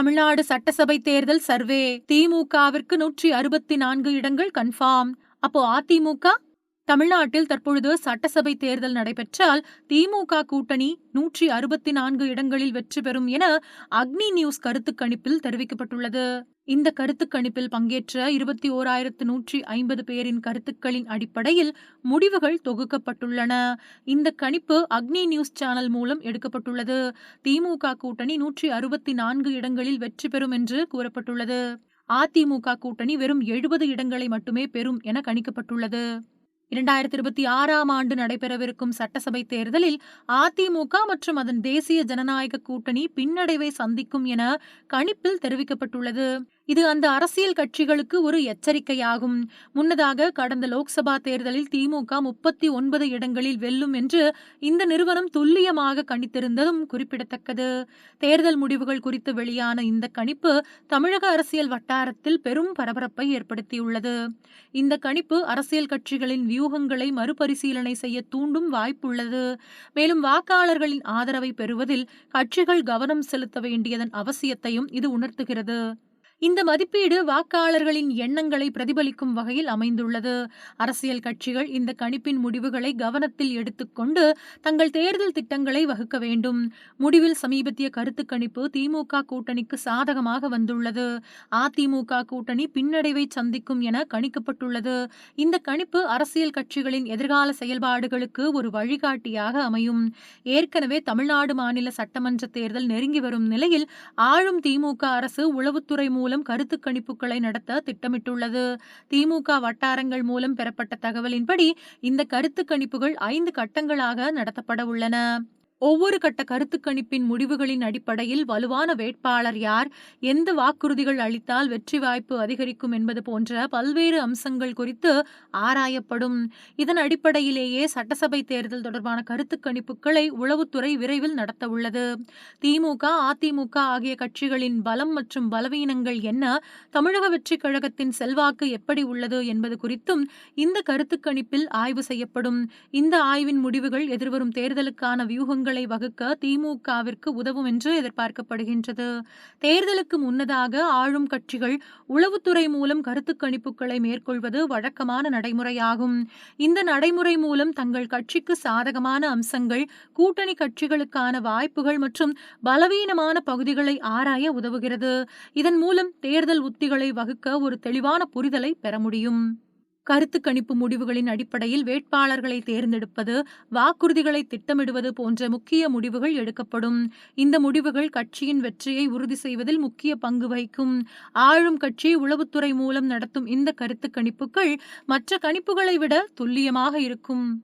தமிழ்நாடு சட்டசபை தேர்தல் சர்வே. திமுகவிற்கு நூற்றி அறுபத்தி நான்கு இடங்கள் கன்ஃபார்ம் அப்போ அதிமுக? தமிழ்நாட்டில் தற்பொழுது சட்டசபை தேர்தல் நடைபெற்றால் திமுக கூட்டணி நூற்றி அறுபத்தி நான்கு இடங்களில் வெற்றி பெறும் என அக்னி நியூஸ் கருத்து கணிப்பில் தெரிவிக்கப்பட்டுள்ளது. இந்த கருத்து கணிப்பில் பங்கேற்ற இருபத்தி ஓராயிரத்து நூற்றி ஐம்பது பேரின் கருத்துக்களின் அடிப்படையில் முடிவுகள் தொகுக்கப்பட்டுள்ளன. இந்த கணிப்பு அக்னி நியூஸ் சேனல் மூலம் எடுக்கப்பட்டுள்ளது. திமுக கூட்டணி நூற்றி அறுபத்தி நான்கு இடங்களில் வெற்றி பெறும் என்று கூறப்பட்டுள்ளது. அதிமுக கூட்டணி வெறும் எழுபது இடங்களை மட்டுமே பெறும் என கணிக்கப்பட்டுள்ளது. இரண்டாயிரத்தி இருபத்தி ஆறாம் ஆண்டு நடைபெறவிருக்கும் சட்டசபை தேர்தலில் அதிமுக மற்றும் அதன் தேசிய ஜனநாயக கூட்டணி பின்னடைவை சந்திக்கும் என கணிப்பில் தெரிவிக்கப்பட்டுள்ளது. இது அந்த அரசியல் கட்சிகளுக்கு ஒரு எச்சரிக்கையாகும். முன்னதாக கடந்த லோக்சபா தேர்தலில் திமுக முப்பத்தி ஒன்பது இடங்களில் வெல்லும் என்று இந்த நிறுவனம் துல்லியமாக கணித்திருந்ததும் குறிப்பிடத்தக்கது. தேர்தல் முடிவுகள் குறித்து வெளியான இந்த கணிப்பு தமிழக அரசியல் வட்டாரத்தில் பெரும் பரபரப்பை ஏற்படுத்தியுள்ளது. இந்த கணிப்பு அரசியல் கட்சிகளின் வியூகங்களை மறுபரிசீலனை செய்ய தூண்டும் வாய்ப்புள்ளது. மேலும் வாக்காளர்களின் ஆதரவை பெறுவதில் கட்சிகள் கவனம் செலுத்த வேண்டியதன் அவசியத்தையும் இது உணர்த்துகிறது. இந்த மதிப்பீடு வாக்காளர்களின் எண்ணங்களை பிரதிபலிக்கும் வகையில் அமைந்துள்ளது. அரசியல் கட்சிகள் இந்த கணிப்பின் முடிவுகளை கவனத்தில் எடுத்துக்கொண்டு தங்கள் தேர்தல் திட்டங்களை வகுக்க வேண்டும். முடிவில் சமீபத்திய கருத்து கணிப்பு திமுக கூட்டணிக்கு சாதகமாக வந்துள்ளது. அதிமுக கூட்டணி பின்னடைவை சந்திக்கும் என கணிக்கப்பட்டுள்ளது. இந்த கணிப்பு அரசியல் கட்சிகளின் எதிர்கால செயல்பாடுகளுக்கு ஒரு வழிகாட்டியாக அமையும். ஏற்கனவே தமிழ்நாடு மாநில சட்டமன்ற தேர்தல் நெருங்கி வரும் நிலையில் ஆளும் திமுக அரசு உளவுத்துறை மூலம் மூலம் கருத்து கணிப்புகளை நடத்த திட்டமிட்டுள்ளது. திமுக வட்டாரங்கள் மூலம் பெறப்பட்ட தகவலின்படி இந்த கருத்து கணிப்புகள் ஐந்து கட்டங்களாக நடத்தப்பட உள்ளன. ஒவ்வொரு கட்ட கருத்து கணிப்பின் முடிவுகளின் அடிப்படையில் வலுவான வேட்பாளர் யார்? எந்த வாக்குறுதிகள் அளித்தால் வெற்றி வாய்ப்பு அதிகரிக்கும் என்பது போன்ற பல்வேறு அம்சங்கள் குறித்து ஆராயப்படும். இதன் அடிப்படையிலேயே சட்டசபை தேர்தல் தொடர்பான கருத்து கணிப்புகளை உளவுத்துறை விரைவில் நடத்த உள்ளது. திமுக அதிமுக ஆகிய கட்சிகளின் பலம் மற்றும் பலவீனங்கள் என்ன? தமிழக வெற்றி கழகத்தின் செல்வாக்கு எப்படி உள்ளது என்பது குறித்தும் இந்த கருத்து கணிப்பில் ஆய்வு செய்யப்படும். இந்த ஆய்வின் முடிவுகள் எதிர்வரும் தேர்தலுக்கான வியூகங்கள் கொள்கைகளை வகுக்க திமுகவிற்கு உதவும் என்று எதிர்பார்க்கப்படுகின்றது. தேர்தலுக்கு முன்னதாக ஆளும் கட்சிகள் உளவுத்துறை மூலம் கருத்து கணிப்புகளை மேற்கொள்வது வழக்கமான நடைமுறையாகும். இந்த நடைமுறை மூலம் தங்கள் கட்சிக்கு சாதகமான அம்சங்கள் கூட்டணி கட்சிகளுக்கான வாய்ப்புகள் மற்றும் பலவீனமான பகுதிகளை ஆராய உதவுகிறது. இதன் மூலம் தேர்தல் உத்திகளை வகுக்க ஒரு தெளிவான புரிதலை பெற முடியும். கருத்து கணிப்பு முடிவுகளின் அடிப்படையில் வேட்பாளர்களை தேர்ந்தெடுப்பது வாக்குறுதிகளை திட்டமிடுவது போன்ற முக்கிய முடிவுகள் எடுக்கப்படும். இந்த முடிவுகள் கட்சியின் வெற்றியை உறுதி செய்வதில் முக்கிய பங்கு வகிக்கும். ஆளும் கட்சி உளவுத்துறை மூலம் நடத்தும் இந்த கருத்து கணிப்புகள் மற்ற கணிப்புகளை விட துல்லியமாக இருக்கும்.